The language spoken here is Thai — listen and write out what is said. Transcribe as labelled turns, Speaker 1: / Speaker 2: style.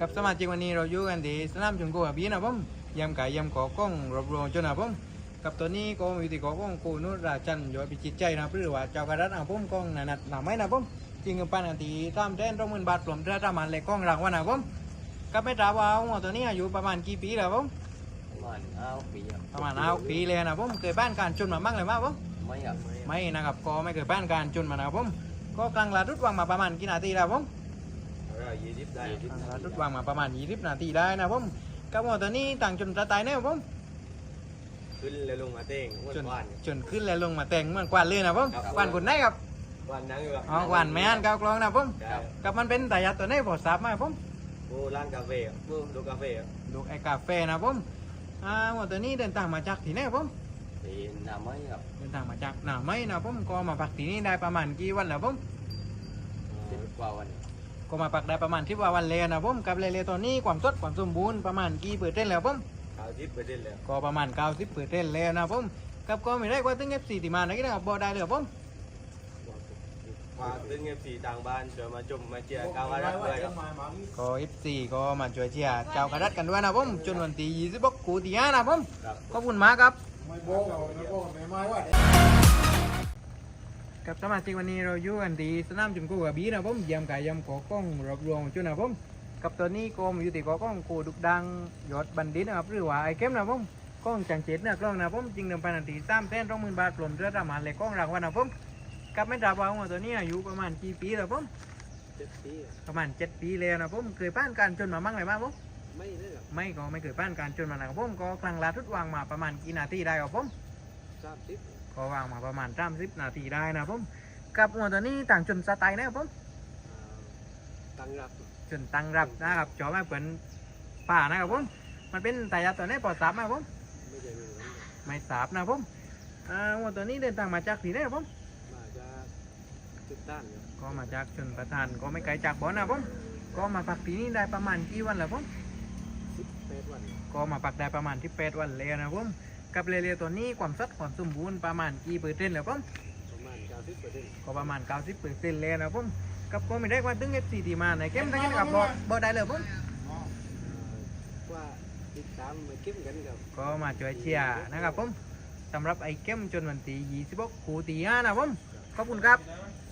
Speaker 1: กับสมาชิกวันนี้เราอยู่กันที่สนามชนโกกับบีนะผมยำไก่ยำขอกล้องรวบรวมจนนะผมกับตัวนี้ก็มีที่ขอกล้องกูนุราจันทร์ยอดพิจิตใจนะหรือว่าเจ้ากระดัดนะผมกล้องนันนัดหนาไม่นะผมจริงกันปันกันทีตามแทนต้องหมื่นบาทปลอมเท่าตามมันเลยกล้องรางวัลนะผมกับไม่ทราบว่าหัวตัวนี้อายุประมาณกี่ปีแล้วผม
Speaker 2: ประมาณเอาปีอะ
Speaker 1: ประมาณเอาปีเลยนะผมเคยบ้านการจนมามั่งเลยมั้งผม
Speaker 2: ไม่อะ
Speaker 1: ไม่นะครับก็ไม่เคยบ้านการจนมานะครับผมก็กลางลาดุดวางมาประมาณกี่นาทีแล้วผม
Speaker 2: เรายี่สิบได้
Speaker 1: กลางลาดุดวางมาประมาณ20นาทีได้นะผมกับหัวตัวนี้ต่างจนจะตายแน่ผม
Speaker 2: ขึ้นแล้วลงมาเต้งอ้วน
Speaker 1: จน
Speaker 2: กวาน
Speaker 1: จนขึ้นแล้วลงมาแต่งเหมือนกวานเลยนะผม
Speaker 2: ครับ
Speaker 1: กวานคนไหนครับ
Speaker 2: กวานนั่งอยู่อะ
Speaker 1: อ๋อกวานแมนก้าวกลองนะผม
Speaker 2: ครับ
Speaker 1: กับมันเป็นแต่ยาตัวไหนพอทราบไหมผม
Speaker 2: โอ้ร้านกาแฟอะโอ้ดูกาแฟอะ
Speaker 1: ลูกไอ้กาแฟนะผมอ่าหัวตัวนี้เดินทางมาจากที่ไหนผม
Speaker 2: ตีน้ำไม่ครับ
Speaker 1: เดินทางมาจากหนาไม่นะผมก็มาพักที่นี่ได้ประมาณกี่วันแล้วผม
Speaker 2: สิบกว่าวัน
Speaker 1: ก็มาพักได้ประมาณที่ว่าวันเลยนะผมกับเลยเลยตัวนี้ความสดความสมบูรณ์ประมาณกี่เปอร์เซ็นต์แล้วผม
Speaker 2: ขาวทิพย์ไปเรื่อยแล้ว
Speaker 1: ก็ประมาณ90เปอร์เซ็นต์แล้วนะผมกับก็ไม่ได้กว่าถึง F4 ที่มานะกี่นะครับบ่ได้เลยผม
Speaker 2: พาตึงเอฟซีต่างบ้านช่วยมาจมมาเจียร์กาวารัดด้วยครับ
Speaker 1: ก็ F4 ก็มาช่วยเชียร์เจ้ากระดัดกันด้วยนะผมจนวันที่26กูที่ห้านะผม
Speaker 2: ครับ
Speaker 1: ขอบคุณมากครับ
Speaker 3: ไม่โบ้ไม่โบ้ไม่ไม่ว่า
Speaker 1: กับสมาชิกวันนี้เราอยู่กันที่สนามจุมกูกับบีนะผมเยี่ยมกายยำขอกล้องรวบรวมจุนะผมกับตัวนี้ก็มาอยู่ที่ขอกล้องกูดุกดังยอดบันดิตนะครับหรือว่าไอเข้มนะผมกล้องจังเจ็ดเนี่ยกล้องนะผมจริงเดิมพันนาทีสามแสนสองหมื่นบาทรวมเรือประมาณเลยกล้องรางวัลนะผมกับไม่ทราบว่าหัวตัวนี้อายุประมาณกี่ปีแล้วผม
Speaker 2: เจ็ดปีอะ
Speaker 1: ประมาณเจ็ดปีแล้วนะผมเคยผ่านการจนมามั่งเลยมั้งผม
Speaker 2: ไม่เลยครับ
Speaker 1: ไม่ก็ไม่เคยผ่านการจนมานะครับผมก็ครั้งล่าสุดวางมาประมาณกี่นาทีได้ครับผม
Speaker 2: สามสิบ
Speaker 1: ก็วางมาประมาณสามสิบนาทีได้นะผมกับหัวตัวนี้ต่างจนสไตล์นะครับผม
Speaker 2: ตั้งรับ
Speaker 1: จนตั้งรับนะครับจอมาเปิดป่านะครับผมมันเป็นตายาตัวนี้ปอดสาบนะครับผม
Speaker 2: ไม่ใช่ไม่เหมือนกัน
Speaker 1: ไม่สาบนะครับผมอ่าหัวตัวนี้เดินทางมาจากที่ไหนครับผม
Speaker 2: มาจากจุดต้านครับ
Speaker 1: ก็มาจากชนประทานก็ไม่ไกลจากบ่อนนะครับผมก็มาพักที่นี่ได้ประมาณกี่วันแล้วผม
Speaker 2: สิบแปด วันครับ
Speaker 1: ก็มาพักได้ประมาณที่แปดวันแล้วนะครับผมกับเรเรือตัวนี้ความสดความสมบูรณ์ประมาณกี่เปอร์เซ็นต์แล้วผม
Speaker 2: ประมาณเก้าสิบเปอร์เซ็นต์
Speaker 1: ก็ประมาณ90เปอร์เซ็นต์แล้วนะครับผมกับก็ไม่ได้ว่าถึง F4 ที่มาในเกมทั้งนี้กับบอบ่ได้เลยผม
Speaker 2: ว่าติดตามมาเก็บกันครับ
Speaker 1: ก็มาช่วยเชียร์นะครับผมสำหรับไอ้เกมจนวันที่26คูตีห้านะครับผมขอบคุณครับ
Speaker 2: ค